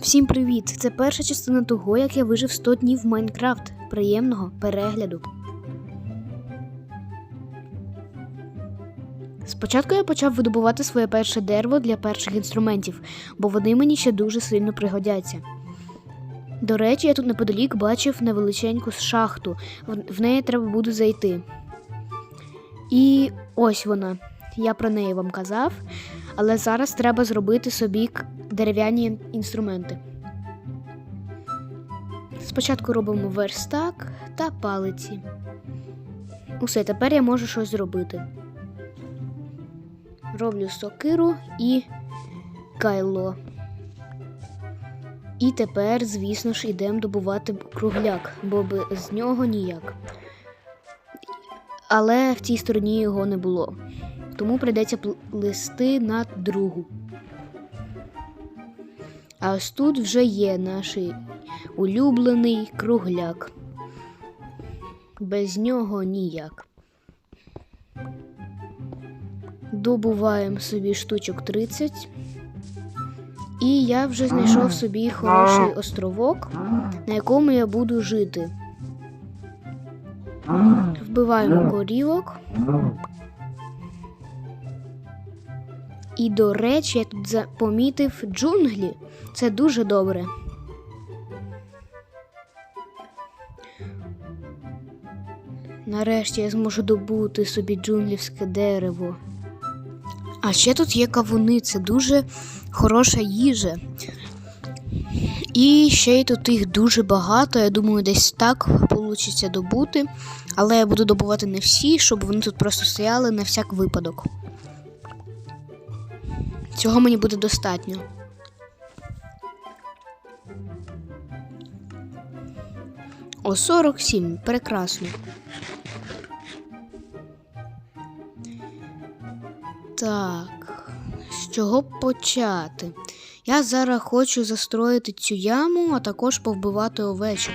Всім привіт! Це перша частина того, як я вижив 100 днів в Майнкрафт. Приємного перегляду. Спочатку я почав видобувати своє перше дерево для перших інструментів, бо вони мені ще дуже сильно пригодяться. До речі, я тут неподалік бачив невеличеньку шахту, в- неї треба буде зайти. І ось вона. Я про неї вам казав, але зараз треба зробити собі дерев'яні інструменти. Спочатку робимо верстак та палиці. Усе, тепер я можу щось зробити. Роблю сокиру і кайло. І тепер, звісно ж, йдемо добувати кругляк, бо без нього ніяк. Але в цій стороні його не було. Тому прийдеться плисти на другу. А ось тут вже є наш улюблений кругляк. Без нього ніяк. Добуваємо собі штучок 30. І я вже знайшов собі хороший островок, на якому я буду жити. Вбиваємо корівок. І, до речі, я тут помітив джунглі. Це дуже добре. Нарешті я зможу добути собі джунглівське дерево. А ще тут є кавуни, це дуже хороша їжа. І ще й тут їх дуже багато. Я думаю, десь так вийде добути. Але я буду добувати не всі, щоб вони тут просто стояли на всяк випадок. Цього мені буде достатньо. О, 47. Прекрасно. Так, з чого почати? Я зараз хочу застроїти цю яму, а також повбивати овечок.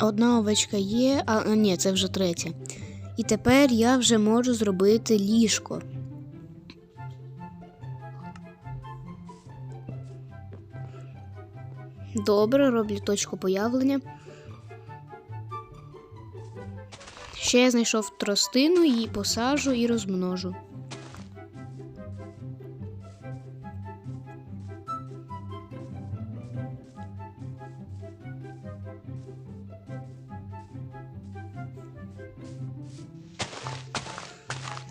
Одна овечка є, а ні, це вже третя. І тепер я вже можу зробити ліжко. Добре, роблю точку появлення. Ще я знайшов тростину, її посажу і розмножу.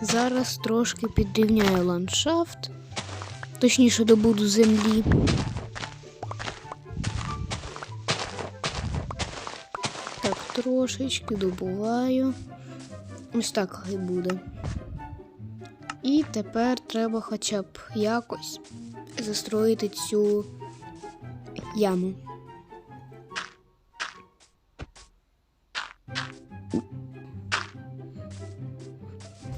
Зараз трошки підрівняю ландшафт, точніше добуду землі. Так, трошечки добуваю. Ось так хай буде. І тепер треба хоча б якось застроїти цю яму.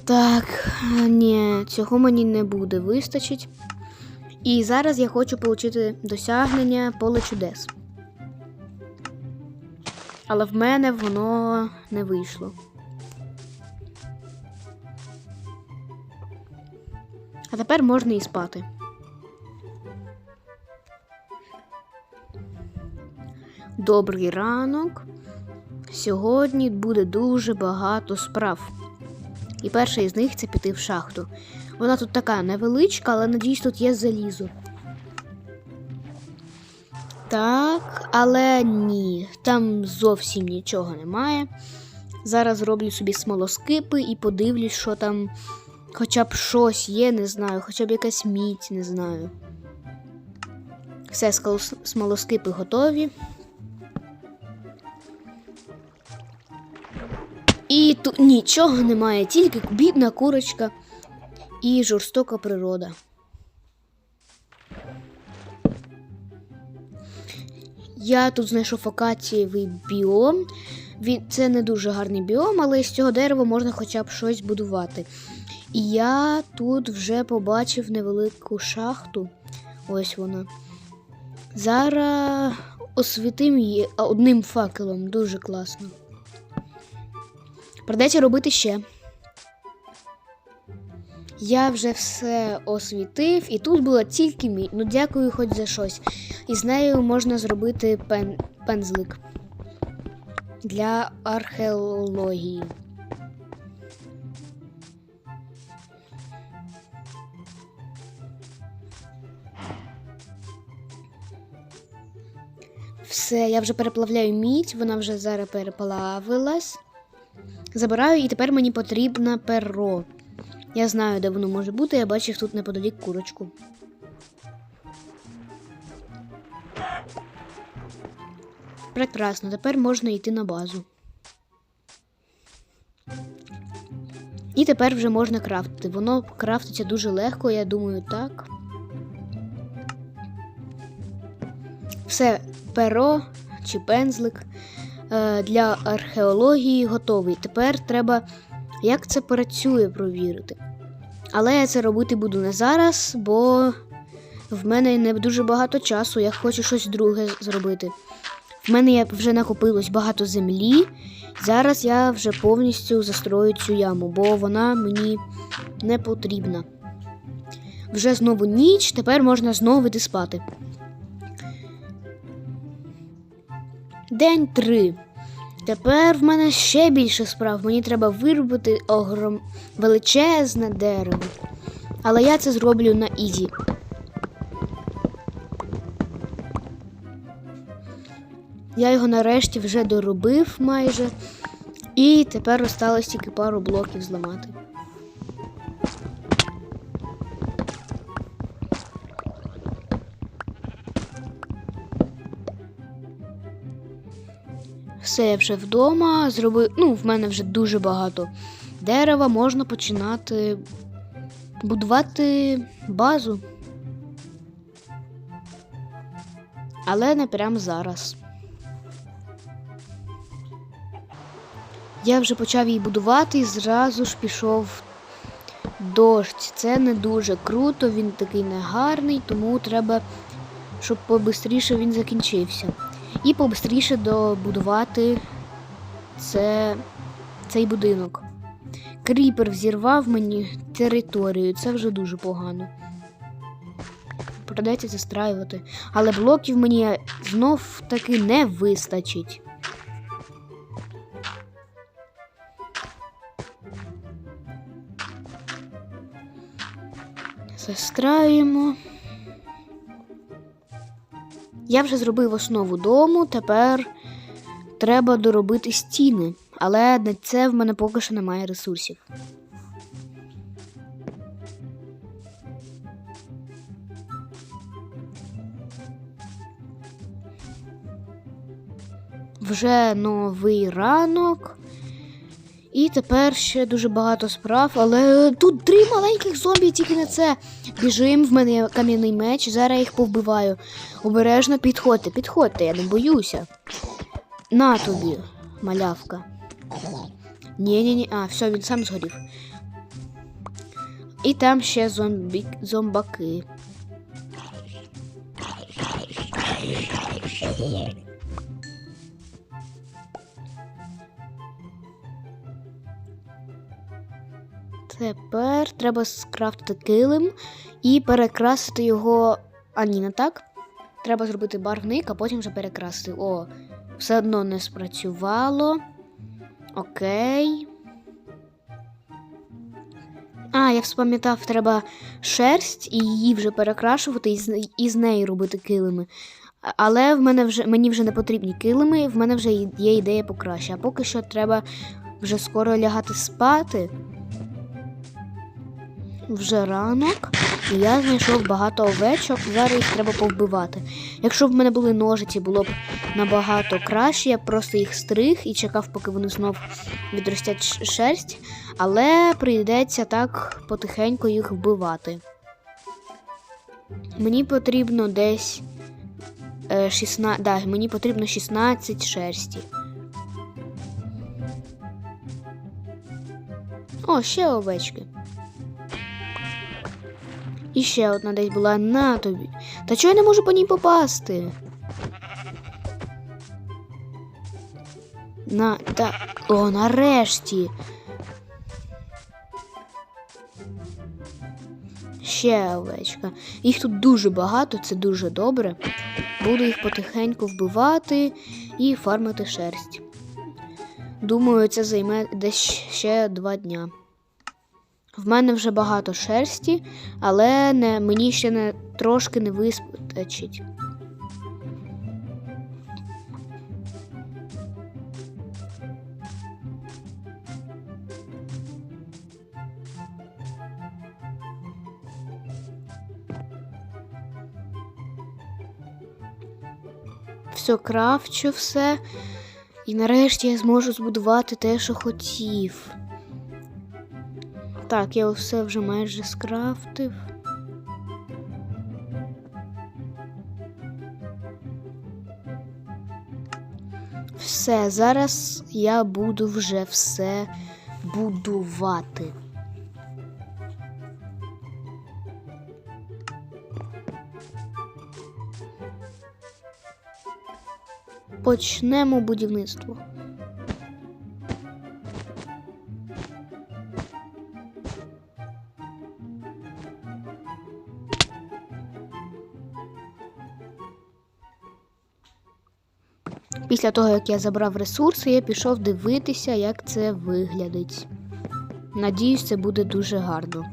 Так, ні, цього мені не буде вистачить. І зараз я хочу отримати досягнення поле чудес. Але в мене воно не вийшло. А тепер можна і спати. Добрий ранок. Сьогодні буде дуже багато справ. І перша із них це піти в шахту. Вона тут така невеличка, але надіюсь, тут є залізо. Так, але ні, там зовсім нічого немає. Зараз зроблю собі смолоскипи і подивлюсь, що там хоча б щось є, не знаю, хоча б якась мідь, не знаю. Все, смолоскипи готові. І тут нічого немає, тільки бідна курочка і жорстока природа. Я тут знайшов акацієвий біом. Це не дуже гарний біом, але з цього дерева можна хоча б щось будувати. І я тут вже побачив невелику шахту. Ось вона. Зараз освітим її одним факелом. Дуже класно. Придеться робити ще. Я вже все освітив, і тут було тільки мідь. Ну дякую хоч за щось. І з нею можна зробити пен... пензлик для археології. Все, я вже переплавляю мідь, вона вже зараз переплавилась. Забираю, і тепер мені потрібно перо. Я знаю, де воно може бути, я бачив тут неподалік курочку. Прекрасно, тепер можна йти на базу. І тепер вже можна крафтити. Воно крафтиться дуже легко, я думаю, так. Все, перо чи пензлик для археології готовий. Тепер треба, як це працює, провірити. Але я це робити буду не зараз, бо в мене не дуже багато часу. Я хочу щось друге зробити. В мене вже накопилось багато землі. Зараз я вже повністю застрою цю яму, бо вона мені не потрібна. Вже знову ніч, тепер можна знову йти спати. День 3. Тепер в мене ще більше справ. Мені треба виробити огром... величезне дерево. Але я це зроблю на ізі. Я його нарешті вже доробив майже. І тепер осталось тільки пару блоків зламати. Все, я вже вдома зробив. Ну, в мене вже дуже багато дерева, можна починати будувати базу. Але не прямо зараз. Я вже почав її будувати і зразу ж пішов дощ. Це не дуже круто, він такий негарний, тому треба, щоб побистріше він закінчився. І побистріше добудувати це, цей будинок. Кріпер взірвав мені територію, це вже дуже погано. Придеться застраювати. Але блоків мені знов таки не вистачить. Застраюємо. Я вже зробив основу дому, тепер треба доробити стіни, але на це в мене поки що немає ресурсів. Вже новий ранок. І тепер ще дуже багато справ, але тут три маленьких зомбі тільки на це. Біжим, в мене кам'яний меч, зараз їх повбиваю. Обережно підходьте, підходьте, я не боюся. На тобі, малявка. Ні-ні-ні, а, все, він сам згорів. І там ще зомбі... зомбаки. Тепер треба скрафтити килим і перекрасити його. А ні, не так. Треба зробити барвник, а потім вже перекрасити. О, все одно не спрацювало. Окей. А, я спам'ятав, треба шерсть і її вже перекрашувати і з, і з неї робити килими. Але в мене вже мені вже не потрібні килими, в мене вже є ідея покраще. А поки що треба вже скоро лягати спати вже ранок, і я знайшов багато овечок, зараз їх треба повбивати. Якщо б в мене були ножиці, було б набагато краще, я просто їх стриг і чекав, поки вони знов відростять шерсть, але прийдеться так потихеньку їх вбивати. Мені потрібно десь 16, да, мені потрібно 16 шерсті. О, ще овечки. І ще одна десь була на тобі. Та чого я не можу по ній попасти? На та. О, нарешті. ще овечка. Їх тут дуже багато, це дуже добре. Буду їх потихеньку вбивати і фармити шерсть. Думаю, це займе десь ще два дня. В мене вже багато шерсті, але не, мені ще не, трошки не вистачить. Все крафчу все. І нарешті я зможу збудувати те, що хотів. Так, я все вже майже скрафтив. Все, зараз я буду вже все будувати. Почнемо будівництво. Після того, як я забрав ресурси, я пішов дивитися, як це виглядить. Надіюсь, це буде дуже гарно.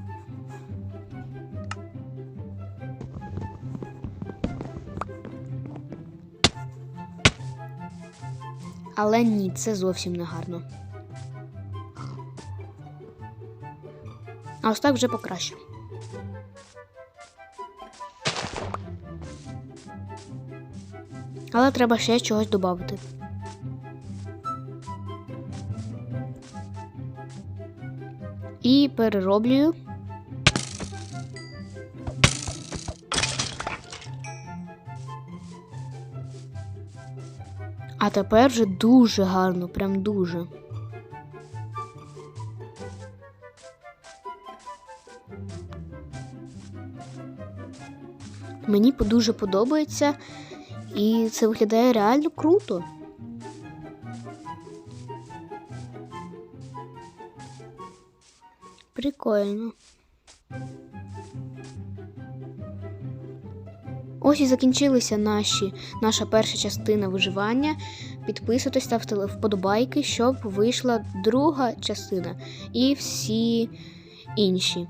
Але ні, це зовсім не гарно. А ось так вже покраще. Але треба ще чогось додати. І перероблюю. А тепер вже дуже гарно, прям дуже. Мені дуже подобається, і це виглядає реально круто. Прикольно. Ось і закінчилися наші, наша перша частина виживання. Підписуйтесь, ставте вподобайки, щоб вийшла друга частина і всі інші.